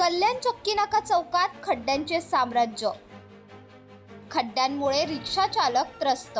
कल्याण चक्की नाका चौकात खड्ड्यांचे साम्राज्य. खड्ड्यांमुळे रिक्षा चालक त्रस्त.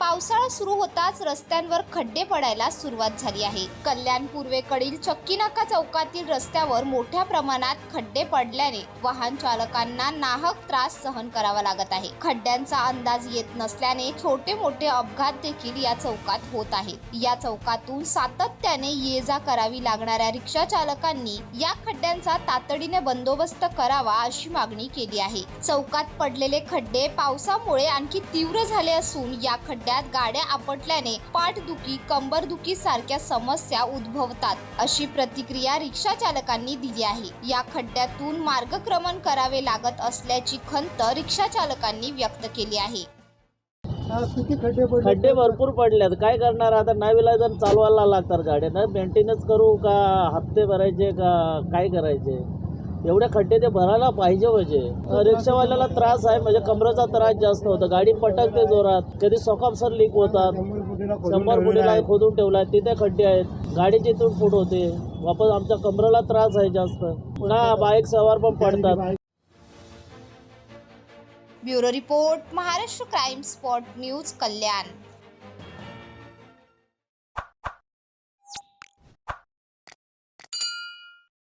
पावसाळा सुरू होताच रस्त्यांवर खड्डे पडायला सुरुवात झाली आहे. कल्याण पूर्वेकडील चक्कीनाका चौकातील रस्त्यावर मोठ्या प्रमाणात खड्डे पडल्याने वाहन चालकांना नाहक त्रास सहन करावा लागत आहे. खड्ड्यांचा अंदाज येत नसल्याने छोटे मोठे अपघात देखील या चौकात होत आहेत या चौकातून सातत्याने ये जा करावी लागणाऱ्या रिक्षा चालकांनी या खड्ड्यांचा तातडीने बंदोबस्त करावा अशी मागणी केली आहे. चौकात पडलेले खड्डे पावसामुळे आणखी तीव्र झाले असून या खड्ड्यात गाड्या आपटल्याने पाठदुखी कंबरदुखी सारख्या समस्या उद्भवतात अशी प्रतिक्रिया रिक्षा चालकांनी दिली आहे. या खड्ड्यातून मार्गक्रमण करावे लागत असल्याची खंत रिक्षा चालकांनी व्यक्त केली आहे. खड्डे भरपूर पडलेत. काय करणार? आता नाविलाजन चालवायला लागतात गाड्या ना मेंटेनन्स करू का हप्ते भरायचे का काय करायचे? एवढे खड्डे ते भरायला पाहिजे म्हणजे. रिक्षावाल्याला त्रास आहे म्हणजे कमरेचा त्रास जास्त होता. गाडी पटकते जोरात. कधी सर लीक होतात. शंभर फुटीला खोदून आहे. खोदून ठेवलाय. तिथे खड्डे आहेत. गाडीची जिथून फूट होते. वापस आमच्या कमरेला त्रास आहे जास्त. पुन्हा बाईक सवार पण पडतात. Bureau report Maharashtra crime spot news Kalyan.